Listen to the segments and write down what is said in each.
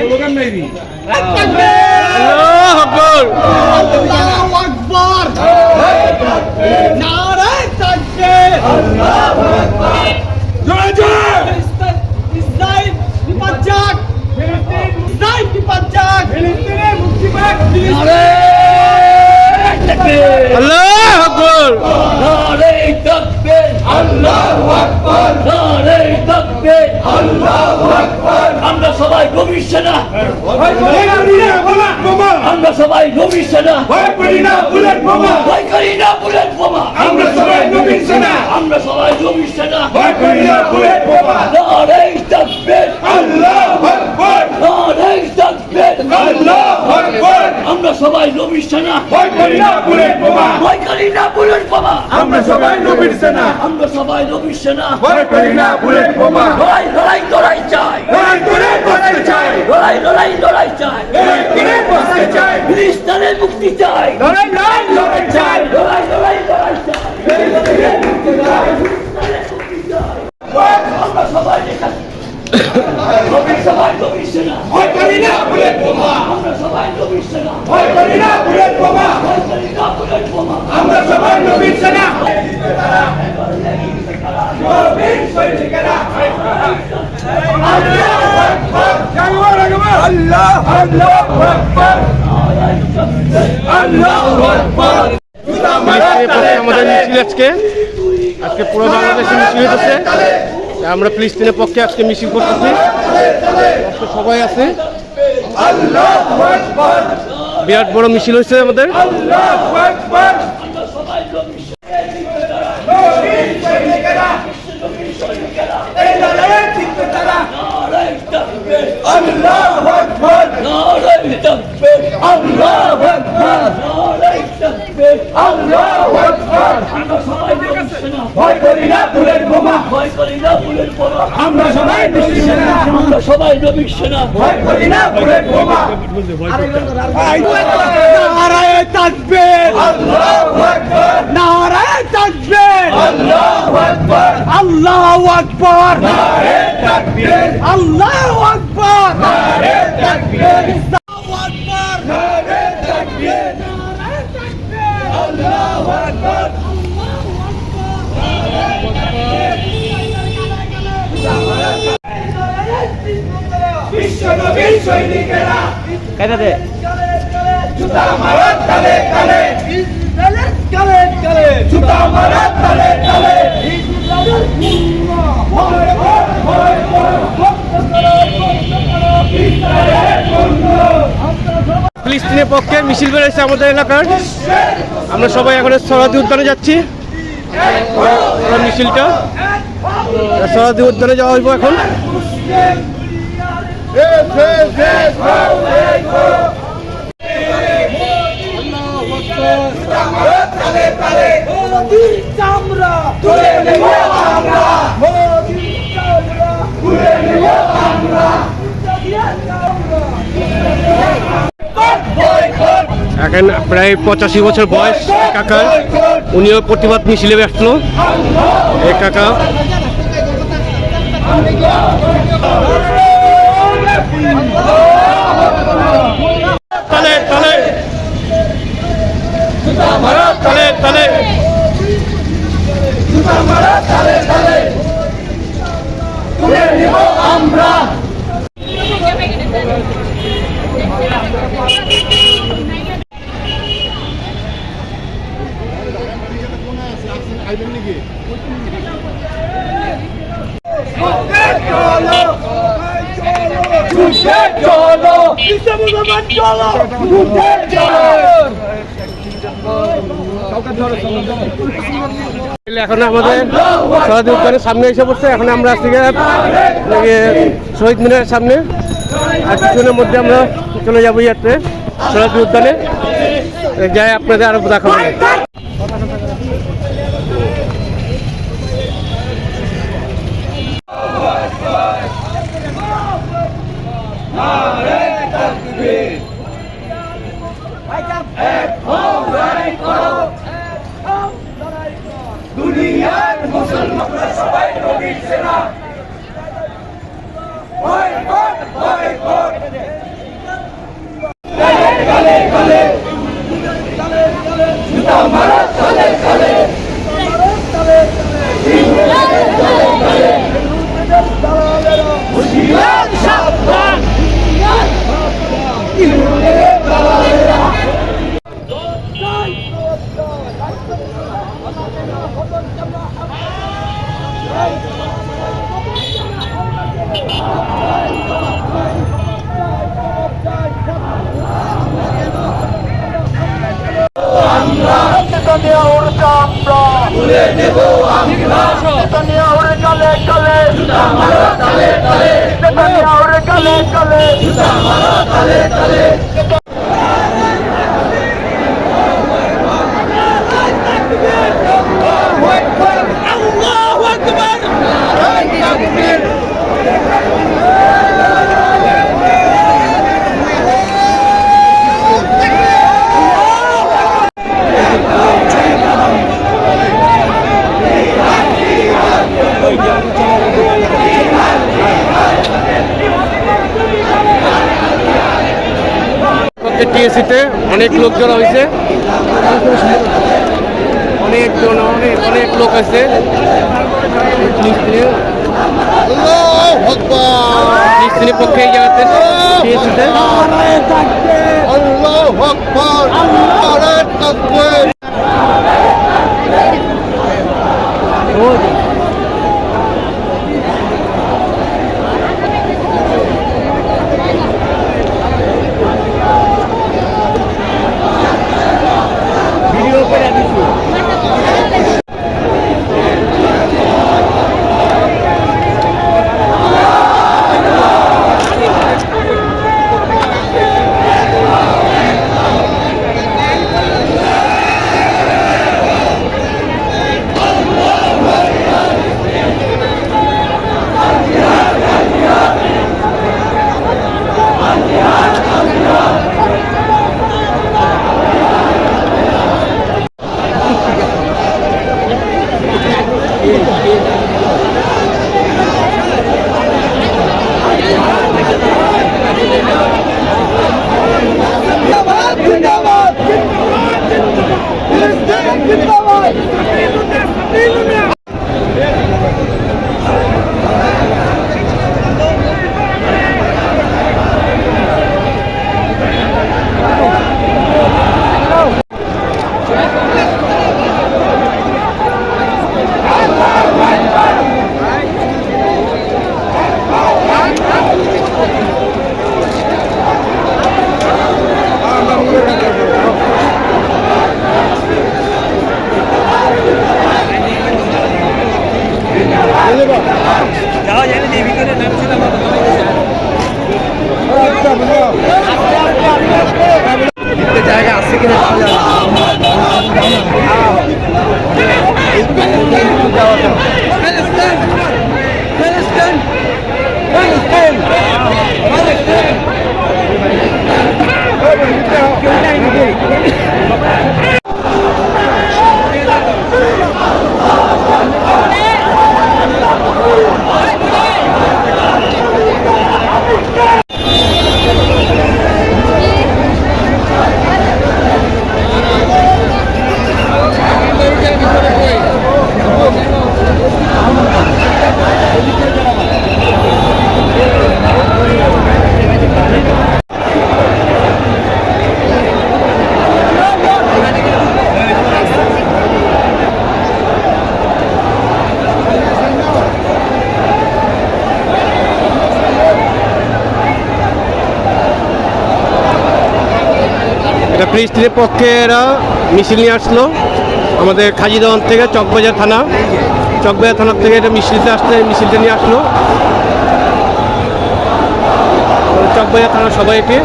Slogan নাই নি আল্লাহু আকবার আল্লাহু আকবার নারায়ে তাকবীর জয় জয় ইসরাইল বিপজ্জাক ইসরাইল বিপজ্জাক ফিলিস্তিনের মুক্তি আল্লাহু আকবার। নারায়ে তাকবীর। আল্লাহু আকবার। নারায়ে তাকবীর। আল্লাহু আকবার। আমরা সবাই গভীর সেনা। না বোমা। আমরা সবাই গভীর সেনা। ভয় করি না বুলেট বোমা। ভয় করি না বুলেট বোমা। আমরা সবাই নবীন সেনা। আমরা সবাই গভীর সেনা। ভয় করি না বুলেট বোমা। তাকবীর আল্লাহু আকবার নারায়ে তাকবীর আল্লাহু আকবার আমরা সবাই নবীর সেনা ভয় করি না বুলেট বোমা। ভয় করি না বুলেট বোমা। আমরা সবাই নবীন সেনা। আমরা সবাই নবীর সেনা। ভয় করি না বুলেট বোমা। লড়াই লড়াই লড়াই চাই। লড়াই করে বাঁচতে চাই। লড়াই লড়াই লড়াই চাই। লড়াই করে বাঁচতে চাই। ফিলিস্তিনের মুক্তি চাই। লড়াই লড়াই লড়াই চাই লড়াই লড়াই লড়াই চাই ফিলিস্তিনের মুক্তি চাই আমরা সবাই এখানে নবীর সবাই নবীর সেনা ভয় করি না বুলেট বোমা আমরা সবাই নবীর সেনা ভয় করি না বুলেট বোমা ভয় করি না বুলেট বোমা আমরা সবাই নবীন সেনা নবীন সৈনিকেরা আল্লাহু আকবার জানুয়ার আকবার আল্লাহ আল্লাহু আকবার। আমাদের মিছিল আজকে আজকে পুরো বাংলাদেশে মিছিল হতেছে আমরা ফিলিস্তিনের পক্ষে আজকে মিছিল করতেছি। আজকে সবাই আছে। বিরাট বড় মিছিল হয়েছে আমাদের আকবার নবীন সৈনিকেরা এই লড়াইয়ে জিতবে তারা নারায়ে তাকবীর আল্লাহু আকবার নারায়ে তাকবীর আল্লাহু আকবার নারায়ে তাকবীর আল্লাহু আকবার আমরা সবাই নবীর সেনা ভয় করি না বুলেট বোমা ভয় করি না বুলেট বোমা আমরা সবাই নবীন সেনা। আমরা সবাই নবীর সেনা। ভয় করি না বুলেট বোমা। নারায়ে তাকবীর আল্লাহু আকবার। নারায়ে তাকবীর আল্লাহু আকবার। আল্লাহু আকবার আল্লাহু আকবার। নবীর সৈনিকেরা কেটে দে। জুতা মারা তালে তালে। জুতা তালে তালে। ভয় ভয় ভয় ভয় ফিলিস্তিনের পক্ষে মিছিল বেড়েছে আমাদের এলাকার। আমরা সবাই এখন সরাদি উদ্যানে যাচ্ছি। মিছিলটা। সরাদি উদ্যানে যাওয়া হইব এখন। এখন প্রায় পঁচাশি বছর বয়স কাকা। উনিও প্রতিবাদ মিছিলে ব্যস্ত। এই কাকা তালে তালে তালে তালে জুতা মারা তালে তালে তুলে নেব আমরা এখন আমাদের সরাদি উদ্যানের সামনে এসে পড়ছে। এখন আমরা আজকে শহীদ মিনারের সামনে। আর কিছুক্ষণের মধ্যে আমরা চলে যাব ইয়াতে সরাদি উদ্যানে। যাই আপনাদের আরও দেখাবো আমরা সবাই নবীর সেনা বয়কট বয়কট গলে গলে জুতা মারো তলে তলে হুশিয়ার সাবধান নেতানিয়া উড়ছে আমরা তুলে নেব আমরা নেতানিয়া উড়ে গলে গলে জুতা মারো তলে তলে নেতানিয়া উড়ে গলে গলে জুতা মারো তলে তলে আল্লাহু আকবার তাকবীর প্রত্যেক টিএসিতে অনেক লোক জড়ো হয়েছে। অনেক জন, অনেক অনেক লোক আছে। ফিলিস্তিনের পক্ষে এই জায়গাতে এটা পক্ষে এরা মিছিল নিয়ে আসলো। আমাদের খাজিদওয়ান থেকে চকবাজার থানা। চকবাজার থানার থেকে এটা মিছিলতে আসতে মিছিলটা নিয়ে আসলো। চকবাজার থানা সবাইকে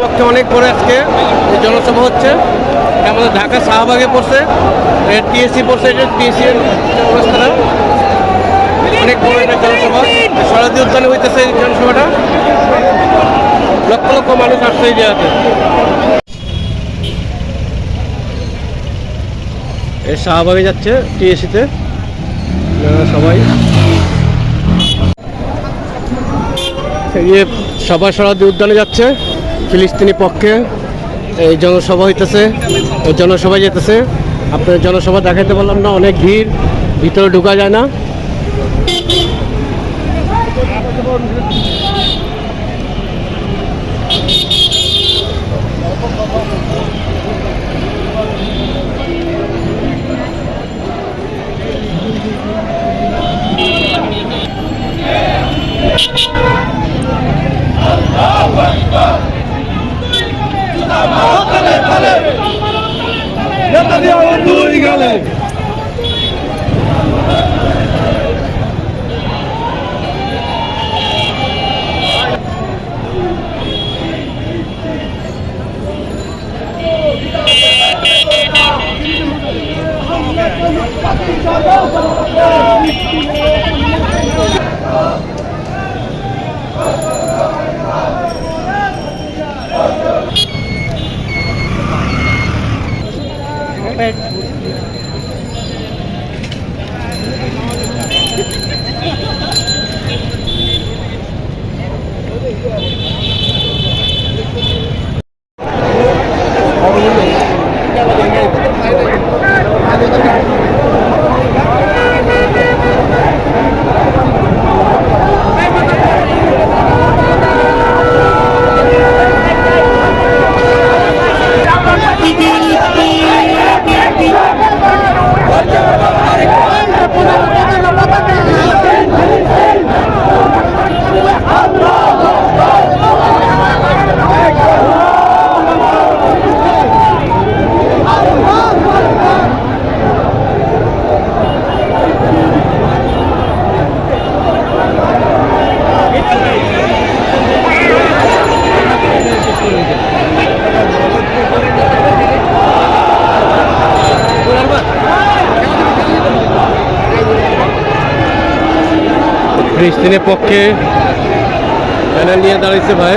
পক্ষে অনেক বড় আজকে এই জনসভা হচ্ছে। আমাদের ঢাকা শাহবাগে পড়ছে টিএসসি পড়ছে, এটা টিএসসি অবস্থাটা। অনেক বড় একটা জনসভা। সরাদি উদ্যানে হইতেছে এই জনসভাটা। লক্ষ লক্ষ মানুষ আসছে এই জায়গাতে। এই শাহবাগে যাচ্ছে টিএসিতে সবাই। সবাই সরাদি উদ্যানে যাচ্ছে। ফিলিস্তিনি পক্ষে এই জনসভা হইতেছে জনসভা যেতেছে। আপনার জনসভা দেখাইতে পারলাম না, অনেক ভিড়, ভিতরে ঢুকা যায় না। ফিলিস্তিনের পক্ষে প্যানেল নিয়ে দাঁড়িয়েছে ভাই।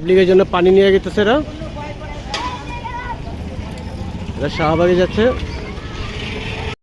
পাবলিকের জন্য পানি নিয়ে গেতেছে এরা। এরা শাহবাগে যাচ্ছে।